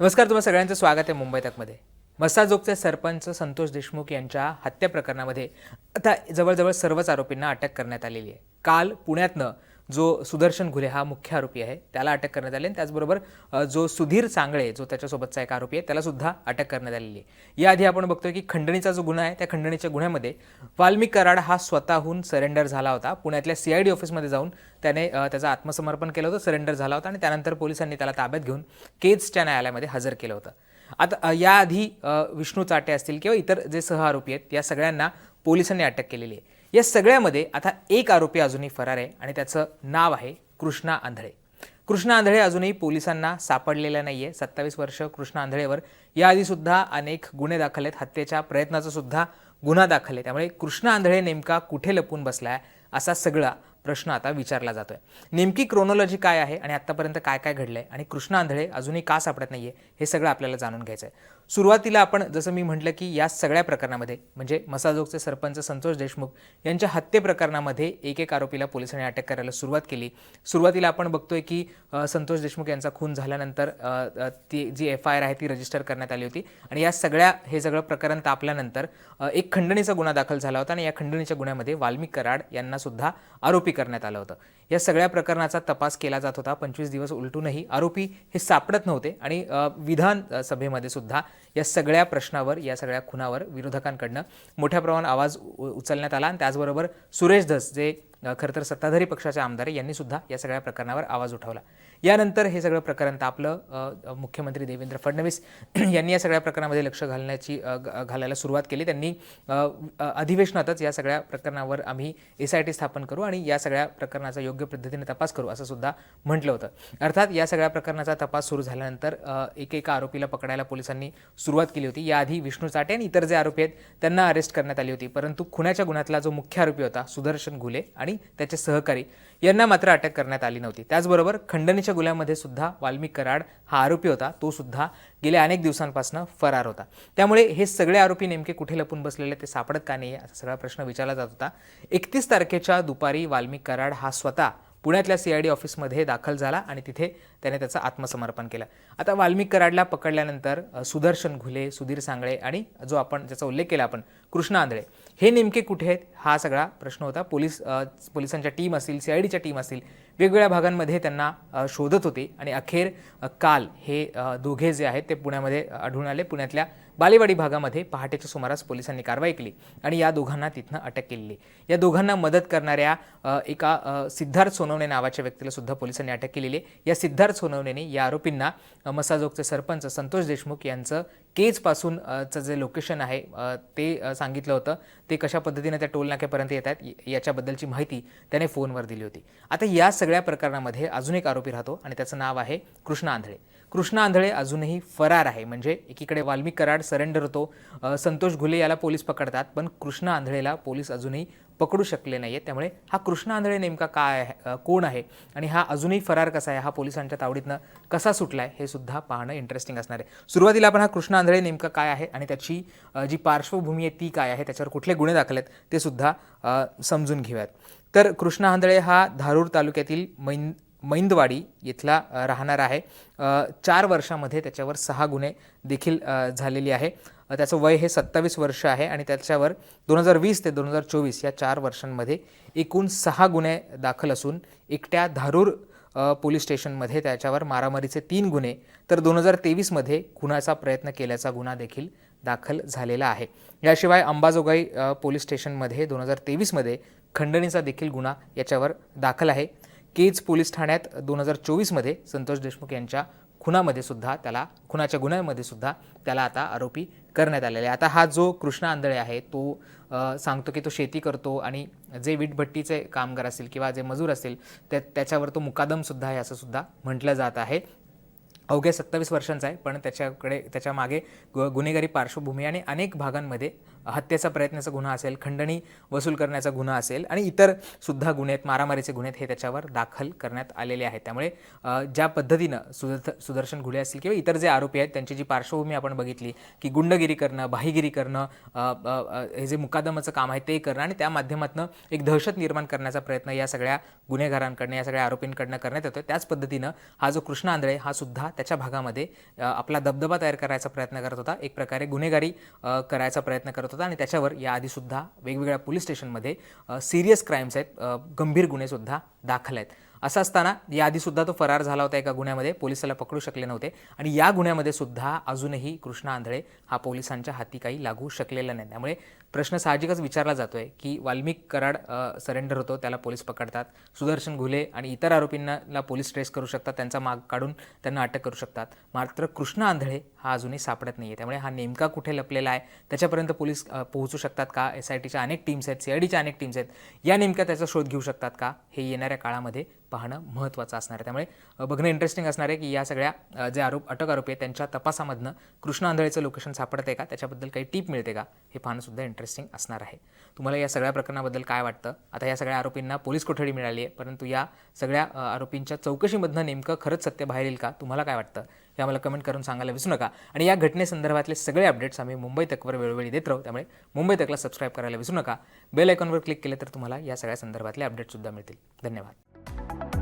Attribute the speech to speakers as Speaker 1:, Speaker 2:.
Speaker 1: नमस्कार तुम्हाला सगळ्यांचं स्वागत आहे मुंबई तकमध्ये. मसाजोगचे सरपंच संतोष देशमुख यांच्या हत्या प्रकरणामध्ये आता जवळजवळ सर्वच आरोपींना अटक करण्यात आलेली आहे. काल पुण्यातनं जो सुदर्शन घुले हा मुख्य आरोपी आहे त्याला अटक करण्यात आली आणि त्याचबरोबर जो सुधीर चांगळे जो त्याच्यासोबतचा एक आरोपी आहे त्यालासुद्धा अटक करण्यात आलेली आहे. याआधी आपण बघतोय की खंडणीचा जो गुन्हा आहे त्या खंडणीच्या गुन्ह्यामध्ये वाल्मिक कराड हा स्वतःहून सरेंडर झाला होता. पुण्यातल्या सीआयडी ऑफिसमध्ये जाऊन त्याने त्याचं आत्मसमर्पण केलं होतं सरेंडर झाला होता आणि त्यानंतर पोलिसांनी त्याला ताब्यात घेऊन केजच्या न्यायालयामध्ये हजर केलं होतं. आता याआधी विष्णू चाटे असतील किंवा इतर जे सह आरोपी आहेत या सगळ्यांना पोलिसांनी अटक केलेली आहे. या सगळ्यामध्ये आता एक आरोपी अजूनही फरार आहे आणि त्याचं नाव आहे कृष्णा आंधळे. कृष्णा आंधळे अजूनही पोलिसांना सापडलेला नाही आहे सत्तावीस वर्ष कृष्णा आंधळेवर. याआधी सुद्धा अनेक गुन्हे दाखल आहेत. हत्येच्या प्रयत्नाचा सुद्धा गुन्हा दाखल आहे. त्यामुळे कृष्णा आंधळे नेमका कुठे लपून बसलाय असा सगळा प्रश्न आता विचारला जातोय. नेमकी क्रोनॉलॉजी काय आहे आणि आत्तापर्यंत काय काय घडलंय आणि कृष्णा आंधळे अजूनही का सापडत नाहीये हे सगळं आपल्याला जाणून घ्यायचं आहे सुरुवातीला आपण जसं मी म्हटलं की या सगळ्या प्रकरणामध्ये म्हणजे मसाजोगचे सरपंच संतोष देशमुख यांच्या हत्ये प्रकरणामध्ये एक एक आरोपीला पोलिसांनी अटक करायला सुरुवात केली. सुरुवातीला आपण बघतोय की संतोष देशमुख यांचा खून झाल्यानंतर ती जी एफ आय आर आहे ती रजिस्टर करण्यात आली होती. आणि या सगळ्या हे सगळं प्रकरण तापल्यानंतर एक खंडणीचा गुन्हा दाखल झाला होता आणि या खंडणीच्या गुन्ह्यामध्ये वाल्मिक कराड यांना सुद्धा आरोपी करण्यात आलं होतं. या सगळ्या प्रकरणाचा तपास केला जात होता. पंचवीस दिवस उलटूनही आरोपी हे सापडत नव्हते आणि विधान सभेमध्ये सुद्धा या सगळ्या प्रश्नावर या सगळ्या खुनावर विरोधकांकडनं मोठ्या प्रमाणात आवाज उ- उचलण्यात आला. आणि त्याचबरोबर सुरेश धस जे खरं तर सत्ताधारी पक्षाचे आमदार यांनी सुद्धा या सगळ्या प्रकरणावर आवाज उठवला. यानंतर हे सगळं प्रकरण तापलं. मुख्यमंत्री देवेंद्र फडणवीस यांनी या सगळ्या प्रकरणामध्ये लक्ष घालण्याची घालायला सुरुवात केली. त्यांनी अधिवेशनातच या सगळ्या प्रकरणावर आम्ही एस आय टी स्थापन करू आणि या सगळ्या प्रकरणाचा योग्य पद्धतीने तपास करू असं सुद्धा म्हटलं होतं. अर्थात या सगळ्या प्रकरणाचा तपास सुरू झाल्यानंतर एकेका आरोपीला पकडायला पोलिसांनी सुरुवात केली होती. याआधी विष्णू चाटे आणि इतर जे आरोपी आहेत त्यांना अरेस्ट करण्यात आली होती. परंतु खुनाच्या गुन्ह्यातला जो मुख्य आरोपी होता सुदर्शन घुले आणि त्याचे सहकारी यांना मात्र अटक करण्यात आली नव्हती. त्याचबरोबर खंडणीच्या गुन्ह्यामध्ये सुद्धा वाल्मिक कराड हा आरोपी होता. तो सुद्धा गेल्या अनेक दिवसांपासून फरार होता. त्यामुळे हे सगळे आरोपी नेमके कुठे लपून बसलेले ते सापडत का नाही असा सगळा प्रश्न विचारला जात होता. एकतीस तारखेच्या दुपारी वाल्मिक कराड हा स्वतः पुण्यातल्या सी आय डी ऑफिसमध्ये दाखल झाला आणि तिथे त्याने त्याचं आत्मसमर्पण केलं. आता वाल्मिक कराडला पकडल्यानंतर सुदर्शन घुले सुधीर सांगळे आणि जो आपण ज्याचा उल्लेख केला आपण कृष्णा आंधळे हे नेमके कुठे आहेत? हा सगळा प्रश्न होता. पोलीस पोलिसांच्या टीम असतील सी आय डीच्या टीम असतील वेगवेगळ्या भागांमध्ये त्यांना शोधत होते. आणि अखेर काल हे दोघे जे आहेत ते पुण्यामध्ये आढळून आले. पुण्यातल्या बालेवाडी भागामध्ये पहाटेच्या सुमारास पोलिसांनी कारवाई केली आणि या दोघांना तिथनं अटक केलेली या दोघांना मदत करणाऱ्या एका सिद्धार्थ सोनवणे नावाच्या व्यक्तीला सुद्धा पोलिसांनी अटक केलेली या सिद्धार्थ सोनवणेने या आरोपींना मसाजोगचे सरपंच संतोष देशमुख यांचं केजपासून चं जे लोकेशन आहे ते सांगितलं होतं. ते कशा पद्धतीने त्या टोल नाक्यापर्यंत येत आहेत याच्याबद्दलची माहिती त्याने फोनवर दिली होती. आता या सगळ्या प्रकरणामध्ये अजून एक आरोपी राहतो आणि त्याचं नाव आहे कृष्णा आंधळे. कृष्णा आंधळे अजूनही फरार आहे म्हणजे एकीकडे वाल्मिक कराड सरेंडर होतो. संतोष घुले याला पोलीस पकडतात पण कृष्णा आंधळेला पोलीस अजूनही पकडू शकले नाही आहेत त्यामुळे हा कृष्ण आंधळे नेमका काय आहे कोण आहे आणि हा अजूनही फरार कसा आहे हा पोलिसांच्या तावडीतनं कसा सुटला आहे हे सुद्धा पाहणं इंटरेस्टिंग असणार आहे. सुरुवातीला आपण हा कृष्ण आंधळे नेमका काय आहे आणि त्याची जी पार्श्वभूमी आहे ती काय आहे त्याच्यावर कुठले गुन्हे दाखल आहेत ते सुद्धा समजून घेऊयात. तर कृष्णा आंधळे हा धारूर तालुक्यातील मैन मैंदवाडी इथला राहणार आहे. चार वर्षामध्ये त्याच्यावर सहा गुन्हे देखील झालेली आहे. त्याचं वय हे सत्तावीस वर्ष आहे आणि त्याच्यावर दोन हजार वीस ते दोन हजार चोवीस या चार वर्षांमध्ये एकूण सहा गुन्हे दाखल असून एकट्या धारूर पोलीस स्टेशनमध्ये त्याच्यावर मारामारीचे तीन गुन्हे तर दोन हजार तेवीसमध्ये खुनाचा प्रयत्न केल्याचा गुन्हा देखील दाखल झालेला आहे. याशिवाय अंबाजोगाई पोलीस स्टेशनमध्ये दोन हजार तेवीसमध्ये खंडणीचा देखील गुन्हा याच्यावर दाखल आहे. केज पोलीस ठाण्यात दोन हजार चोवीसमध्ये संतोष देशमुख यांच्या खुनामध्ये सुद्धा त्याला खुनाच्या गुन्ह्यामध्ये सुद्धा त्याला आता आरोपी करण्यात आलेला आहे आता हा जो कृष्णा आंधळे आहे तो सांगतो की तो शेती करतो आणि जे वीटभट्टीचे कामगार असतील किंवा जे मजूर असतील त्या त्याच्यावर तो मुकादमसुद्धा आहे असं सुद्धा म्हटलं जात आहे. अवघ्या सत्तावीस वर्षांचा आहे पण त्याच्याकडे त्याच्यामागे गु गुन्हेगारी पार्श्वभूमी आणि अनेक भागांमध्ये हत्येचा प्रयत्नाचा गुन्हा असेल खंडणी वसूल करण्याचा गुन्हा असेल आणि इतर सुद्धा गुन्हे आहेत मारामारीचे गुन्हे आहेत हे त्याच्यावर दाखल करण्यात आलेले आहेत. त्यामुळे ज्या पद्धतीनं सुदर्थ सुदर्शन घुले असतील किंवा इतर जे आरोपी आहेत त्यांची जी पार्श्वभूमी आपण बघितली की गुंडगिरी करणं भाईगिरी करणं हे जे मुकादमाचं काम आहे ते करणं आणि त्या माध्यमातून एक दहशत निर्माण करण्याचा प्रयत्न या सगळ्या गुन्हेगारांकडनं या सगळ्या आरोपींकडनं करण्यात येतो त्याच पद्धतीनं हा जो कृष्ण आंधळे हा सुद्धा त्याच्या भागामध्ये आपला दबदबा तयार करायचा प्रयत्न करत होता. एक प्रकारे गुन्हेगारी करायचा प्रयत्न करत होता. आणि त्याच्यावर याआधीसुद्धा वेगवेगळ्या पोलीस स्टेशनमध्ये सिरियस क्राईम्स आहेत गंभीर गुन्हेसुद्धा दाखल आहेत. असं असताना याआधीसुद्धा तो फरार झाला होता एका गुन्ह्यामध्ये. पोलिसाला पकडू शकले नव्हते. आणि या गुन्ह्यामध्ये सुद्धा अजूनही कृष्णा आंधळे हा पोलिसांच्या हाती काही लागू शकलेला नाही. त्यामुळे प्रश्न साहजिकच विचारला जातोय की वाल्मिक कराड सरेंडर होतो त्याला पोलीस पकडतात. सुदर्शन घुले आणि इतर आरोपींना पोलीस ट्रेस करू शकतात. त्यांचा माग काढून त्यांना अटक करू शकतात. मात्र कृष्ण आंधळे हा अजूनही सापडत नाही आहे त्यामुळे हा नेमका कुठे लपलेला आहे त्याच्यापर्यंत पोलीस पोहोचू शकतात का? एस आय टीच्या अनेक टीम्स आहेत सीआयडीच्या डीच्या अनेक टीम्स आहेत. या नेमक्या त्याचा शोध घेऊ शकतात का? हे येणाऱ्या काळामध्ये पाहणं महत्त्वाचं असणार आहे. त्यामुळे बघणं इंटरेस्टिंग असणार आहे की या सगळ्या जे आरोप अटक आरोपी आहेत त्यांच्या तपासामधनं कृष्ण आंधळेचं लोकेशन सापडते का? त्याच्याबद्दल काही टीप मिळते का? हे पाहणंसुद्धा इंटरेस्टिंग असणार आहे. तुम्हाला या सगळ्या प्रकरणाबद्दल काय वाटतं? आता या सगळ्या आरोपींना पोलीस कोठडी मिळाली आहे परंतु या सगळ्या आरोपींच्या चौकशीमधनं नेमकं खरंच सत्य बाहेर येईल का? तुम्हाला काय वाटतं? हे आम्हाला कमेंट करून सांगायला विसरू नका. आणि या घटनेसंदर्भातले सगळे अपडेट्स आम्ही मुंबई तकवर वेळोवेळी देत राहू. त्यामुळे मुंबई तकला सबस्क्राईब करायला विसरू नका. बेल आयकॉनवर क्लिक केलं तर तुम्हाला या सगळ्या संदर्भातले अपडेट्ससुद्धा मिळतील. धन्यवाद. Thank you